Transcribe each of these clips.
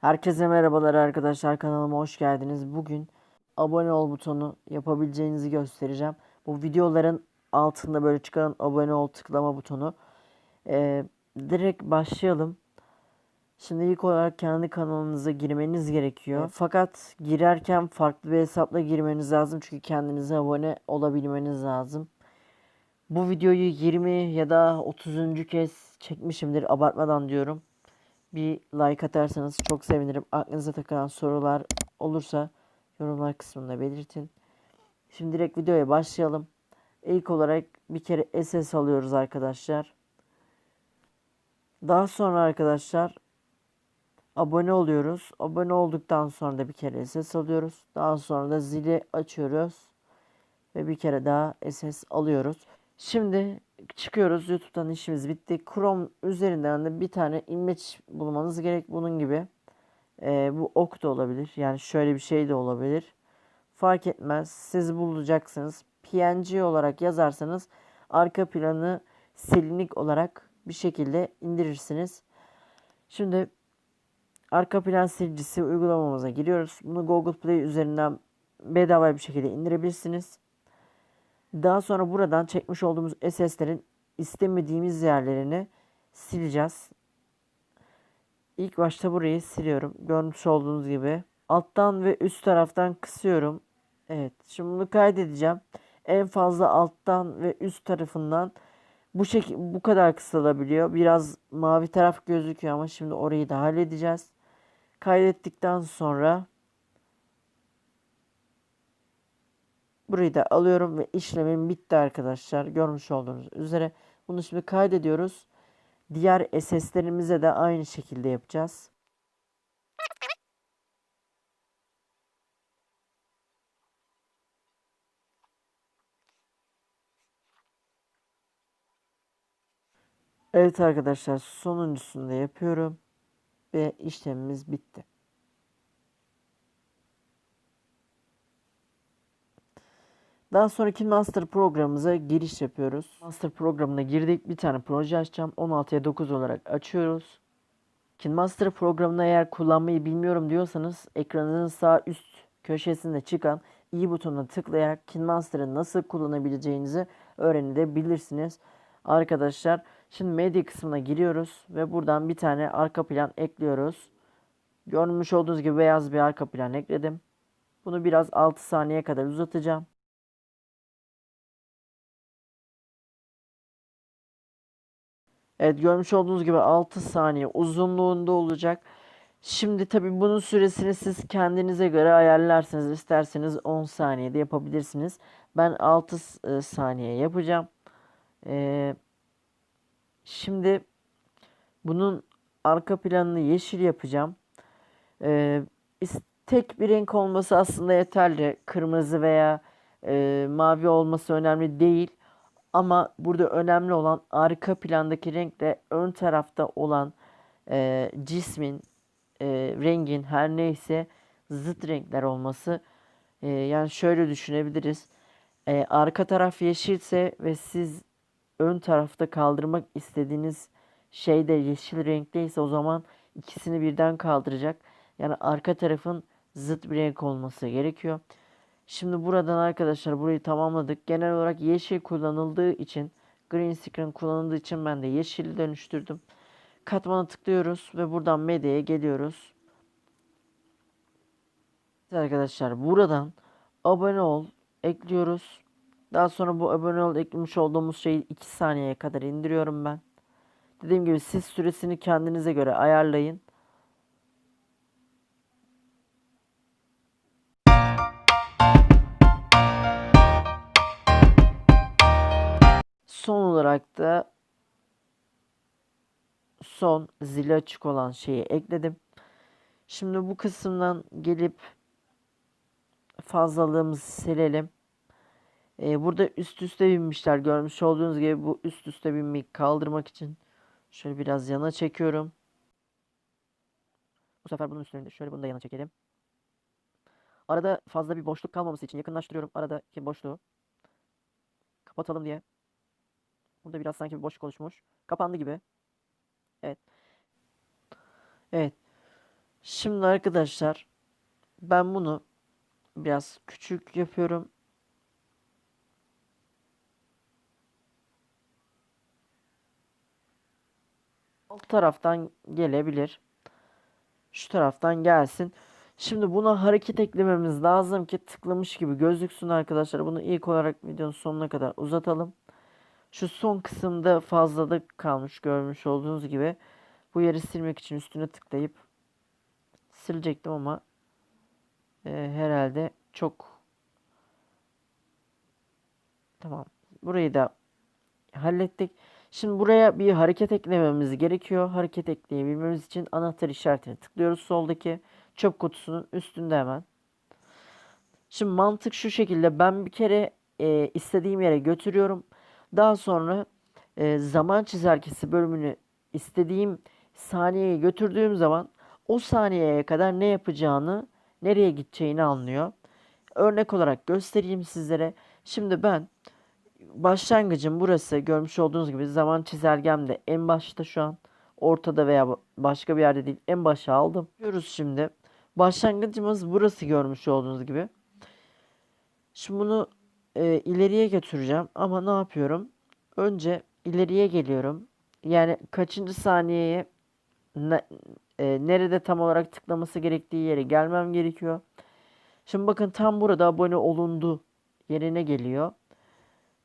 Herkese merhabalar arkadaşlar kanalıma hoş geldiniz. Bugün abone ol butonu yapabileceğinizi göstereceğim. Bu videoların altında böyle çıkan abone ol tıklama butonu. Ee, direkt başlayalım. Şimdi ilk olarak kendi kanalınıza girmeniz gerekiyor. Fakat girerken farklı bir hesapla girmeniz lazım. Çünkü kendinize abone olabilmeniz lazım. Bu videoyu 20 ya da 30. kez çekmişimdir abartmadan diyorum bir like atarsanız çok sevinirim. Aklınıza takılan sorular olursa yorumlar kısmında belirtin. Şimdi direkt videoya başlayalım. İlk olarak bir kere SS alıyoruz arkadaşlar. Daha sonra arkadaşlar abone oluyoruz. Abone olduktan sonra da bir kere SS alıyoruz. Daha sonra da zili açıyoruz. Ve bir kere daha SS alıyoruz. Şimdi çıkıyoruz. YouTube'dan işimiz bitti. Chrome üzerinden de bir tane image bulmanız gerek. Bunun gibi. Ee, bu ok da olabilir. Yani şöyle bir şey de olabilir. Fark etmez. Siz bulacaksınız. PNG olarak yazarsanız arka planı silinik olarak bir şekilde indirirsiniz. Şimdi arka plan silicisi uygulamamıza giriyoruz. Bunu Google Play üzerinden bedava bir şekilde indirebilirsiniz. Daha sonra buradan çekmiş olduğumuz SS'lerin istemediğimiz yerlerini sileceğiz. İlk başta burayı siliyorum. Görmüş olduğunuz gibi. Alttan ve üst taraftan kısıyorum. Evet. Şimdi bunu kaydedeceğim. En fazla alttan ve üst tarafından bu şekil bu kadar kısalabiliyor. Biraz mavi taraf gözüküyor ama şimdi orayı da halledeceğiz. Kaydettikten sonra Burayı da alıyorum ve işlemim bitti arkadaşlar. Görmüş olduğunuz üzere. Bunu şimdi kaydediyoruz. Diğer SS'lerimize de aynı şekilde yapacağız. Evet arkadaşlar sonuncusunu da yapıyorum. Ve işlemimiz bitti. Daha sonra Master programımıza giriş yapıyoruz. Master programına girdik. Bir tane proje açacağım. 16'ya 9 olarak açıyoruz. Master programını eğer kullanmayı bilmiyorum diyorsanız ekranınızın sağ üst köşesinde çıkan i butonuna tıklayarak KinMaster'ı nasıl kullanabileceğinizi öğrenebilirsiniz. Arkadaşlar şimdi medya kısmına giriyoruz ve buradan bir tane arka plan ekliyoruz. Görmüş olduğunuz gibi beyaz bir arka plan ekledim. Bunu biraz 6 saniye kadar uzatacağım. Evet görmüş olduğunuz gibi 6 saniye uzunluğunda olacak. Şimdi tabi bunun süresini siz kendinize göre ayarlarsınız. İsterseniz 10 saniyede yapabilirsiniz. Ben 6 e, saniye yapacağım. Ee, şimdi bunun arka planını yeşil yapacağım. Ee, tek bir renk olması aslında yeterli. Kırmızı veya e, mavi olması önemli değil. Ama burada önemli olan arka plandaki renkle ön tarafta olan e, cismin, e, rengin her neyse zıt renkler olması. E, yani şöyle düşünebiliriz. E, arka taraf yeşilse ve siz ön tarafta kaldırmak istediğiniz şey de yeşil renkteyse o zaman ikisini birden kaldıracak. Yani arka tarafın zıt bir renk olması gerekiyor. Şimdi buradan arkadaşlar burayı tamamladık. Genel olarak yeşil kullanıldığı için green screen kullanıldığı için ben de yeşili dönüştürdüm. Katmana tıklıyoruz ve buradan medyaya geliyoruz. Arkadaşlar buradan abone ol ekliyoruz. Daha sonra bu abone ol eklemiş olduğumuz şeyi 2 saniyeye kadar indiriyorum ben. Dediğim gibi siz süresini kendinize göre ayarlayın. Son olarak da son zili açık olan şeyi ekledim. Şimdi bu kısımdan gelip fazlalığımızı silelim. Ee, burada üst üste binmişler. Görmüş olduğunuz gibi bu üst üste binmeyi kaldırmak için şöyle biraz yana çekiyorum. Bu sefer bunun üstünde şöyle bunu da yana çekelim. Arada fazla bir boşluk kalmaması için yakınlaştırıyorum aradaki boşluğu. Kapatalım diye. Burada biraz sanki bir boşluk oluşmuş. Kapandı gibi. Evet. Evet. Şimdi arkadaşlar ben bunu biraz küçük yapıyorum. Alt taraftan gelebilir. Şu taraftan gelsin. Şimdi buna hareket eklememiz lazım ki tıklamış gibi gözüksün arkadaşlar. Bunu ilk olarak videonun sonuna kadar uzatalım. Şu son kısımda fazlalık kalmış görmüş olduğunuz gibi. Bu yeri silmek için üstüne tıklayıp silecektim ama e, herhalde çok tamam. Burayı da hallettik. Şimdi buraya bir hareket eklememiz gerekiyor. Hareket ekleyebilmemiz için anahtar işaretine tıklıyoruz soldaki çöp kutusunun üstünde hemen. Şimdi mantık şu şekilde ben bir kere e, istediğim yere götürüyorum. Daha sonra e, zaman çizelgesi bölümünü istediğim saniyeye götürdüğüm zaman o saniyeye kadar ne yapacağını, nereye gideceğini anlıyor. Örnek olarak göstereyim sizlere. Şimdi ben başlangıcım burası görmüş olduğunuz gibi zaman çizelgem de en başta şu an ortada veya başka bir yerde değil en başa aldım. Diyoruz şimdi. Başlangıcımız burası görmüş olduğunuz gibi. Şimdi bunu e, ileriye götüreceğim ama ne yapıyorum? Önce ileriye geliyorum. Yani kaçıncı saniyeye ne, e, nerede tam olarak tıklaması gerektiği yere gelmem gerekiyor. Şimdi bakın tam burada abone olundu yerine geliyor.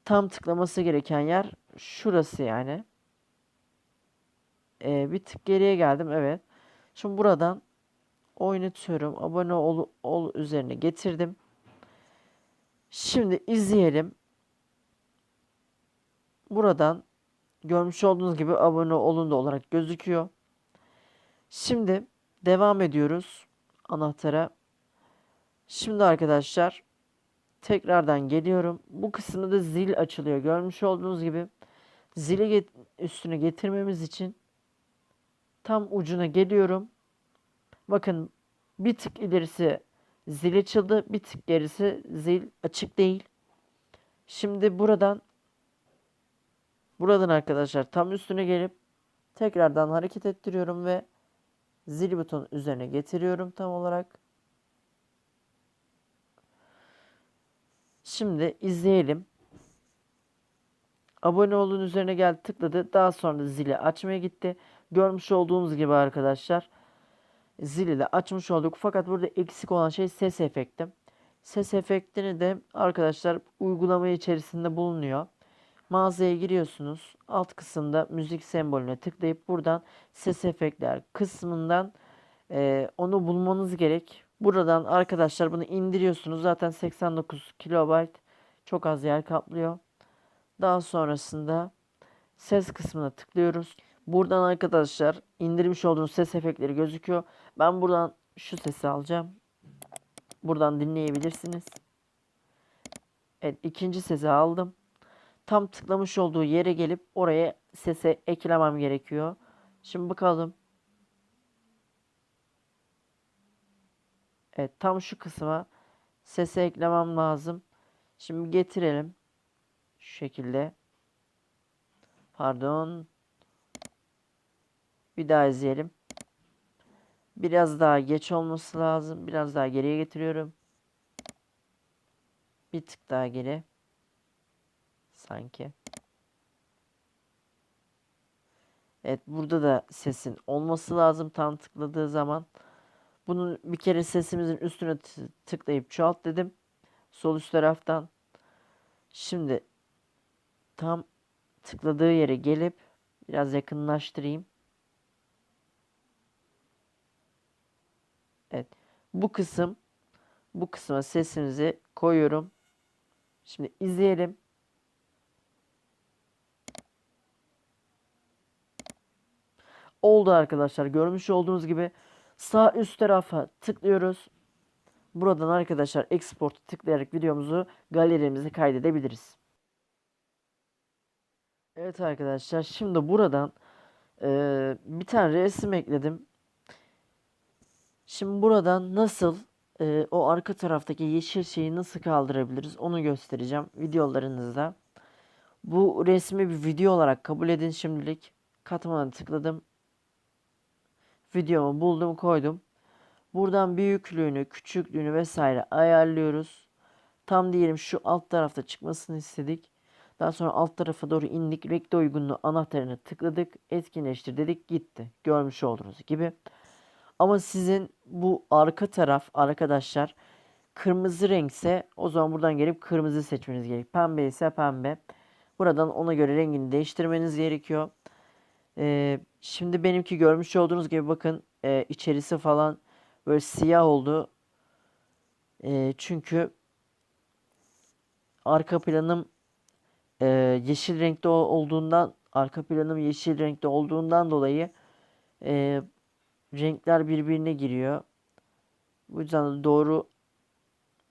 Tam tıklaması gereken yer şurası yani. E, bir tık geriye geldim evet. Şimdi buradan oynatıyorum. Abone ol, ol üzerine getirdim. Şimdi izleyelim. Buradan görmüş olduğunuz gibi abone olun da olarak gözüküyor. Şimdi devam ediyoruz anahtara. Şimdi arkadaşlar tekrardan geliyorum. Bu kısımda da zil açılıyor. Görmüş olduğunuz gibi zili get üstüne getirmemiz için tam ucuna geliyorum. Bakın bir tık ilerisi zil açıldı. Bir tık gerisi zil açık değil. Şimdi buradan buradan arkadaşlar tam üstüne gelip tekrardan hareket ettiriyorum ve zil butonu üzerine getiriyorum tam olarak. Şimdi izleyelim. Abone olun üzerine geldi tıkladı. Daha sonra zili açmaya gitti. Görmüş olduğunuz gibi arkadaşlar zili de açmış olduk. Fakat burada eksik olan şey ses efekti. Ses efektini de arkadaşlar uygulama içerisinde bulunuyor. Mağazaya giriyorsunuz. Alt kısımda müzik sembolüne tıklayıp buradan ses efektler kısmından e, onu bulmanız gerek. Buradan arkadaşlar bunu indiriyorsunuz. Zaten 89 KB çok az yer kaplıyor. Daha sonrasında ses kısmına tıklıyoruz. Buradan arkadaşlar indirmiş olduğunuz ses efektleri gözüküyor. Ben buradan şu sesi alacağım. Buradan dinleyebilirsiniz. Evet ikinci sesi aldım. Tam tıklamış olduğu yere gelip oraya sese eklemem gerekiyor. Şimdi bakalım. Evet tam şu kısma sese eklemem lazım. Şimdi getirelim. Şu şekilde. Pardon. Bir daha izleyelim. Biraz daha geç olması lazım. Biraz daha geriye getiriyorum. Bir tık daha geri. Sanki. Evet burada da sesin olması lazım tam tıkladığı zaman. Bunun bir kere sesimizin üstüne tıklayıp çoğalt dedim. Sol üst taraftan. Şimdi tam tıkladığı yere gelip biraz yakınlaştırayım. Evet. Bu kısım bu kısma sesimizi koyuyorum. Şimdi izleyelim. Oldu arkadaşlar. Görmüş olduğunuz gibi sağ üst tarafa tıklıyoruz. Buradan arkadaşlar export tıklayarak videomuzu galerimize kaydedebiliriz. Evet arkadaşlar şimdi buradan e, bir tane resim ekledim. Şimdi buradan nasıl e, o arka taraftaki yeşil şeyi nasıl kaldırabiliriz onu göstereceğim videolarınızda. Bu resmi bir video olarak kabul edin şimdilik. Katmana tıkladım. Videomu buldum koydum. Buradan büyüklüğünü, küçüklüğünü vesaire ayarlıyoruz. Tam diyelim şu alt tarafta çıkmasını istedik. Daha sonra alt tarafa doğru indik. Renkte uygunluğu anahtarını tıkladık. Etkinleştir dedik. Gitti. Görmüş olduğunuz gibi. Ama sizin bu arka taraf arkadaşlar kırmızı renkse o zaman buradan gelip kırmızı seçmeniz gerek. Pembe ise pembe. Buradan ona göre rengini değiştirmeniz gerekiyor. Ee, şimdi benimki görmüş olduğunuz gibi bakın e, içerisi falan böyle siyah oldu. E, çünkü arka planım e, yeşil renkte ol- olduğundan arka planım yeşil renkte olduğundan dolayı e, renkler birbirine giriyor. Bu yüzden de doğru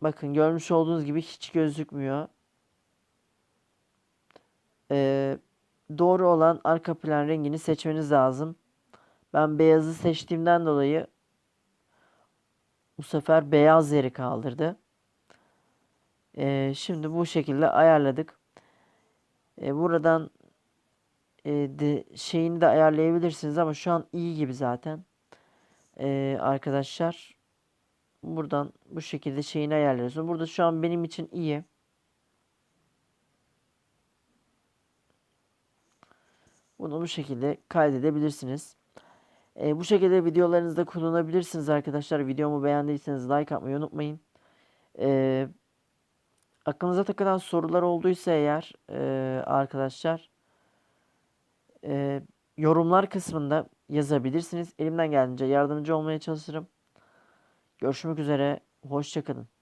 bakın görmüş olduğunuz gibi hiç gözükmüyor. E, doğru olan arka plan rengini seçmeniz lazım. Ben beyazı seçtiğimden dolayı bu sefer beyaz yeri kaldırdı. E, şimdi bu şekilde ayarladık. E, buradan e, de, şeyini de ayarlayabilirsiniz ama şu an iyi gibi zaten. E, arkadaşlar buradan bu şekilde şeyini ayarlıyorsun. Burada şu an benim için iyi. Bunu bu şekilde kaydedebilirsiniz. E, bu şekilde videolarınızda kullanabilirsiniz arkadaşlar. Videomu beğendiyseniz like atmayı unutmayın. E, aklınıza takılan sorular olduysa eğer e, arkadaşlar e, yorumlar kısmında yazabilirsiniz. Elimden geldiğince yardımcı olmaya çalışırım. Görüşmek üzere. Hoşçakalın.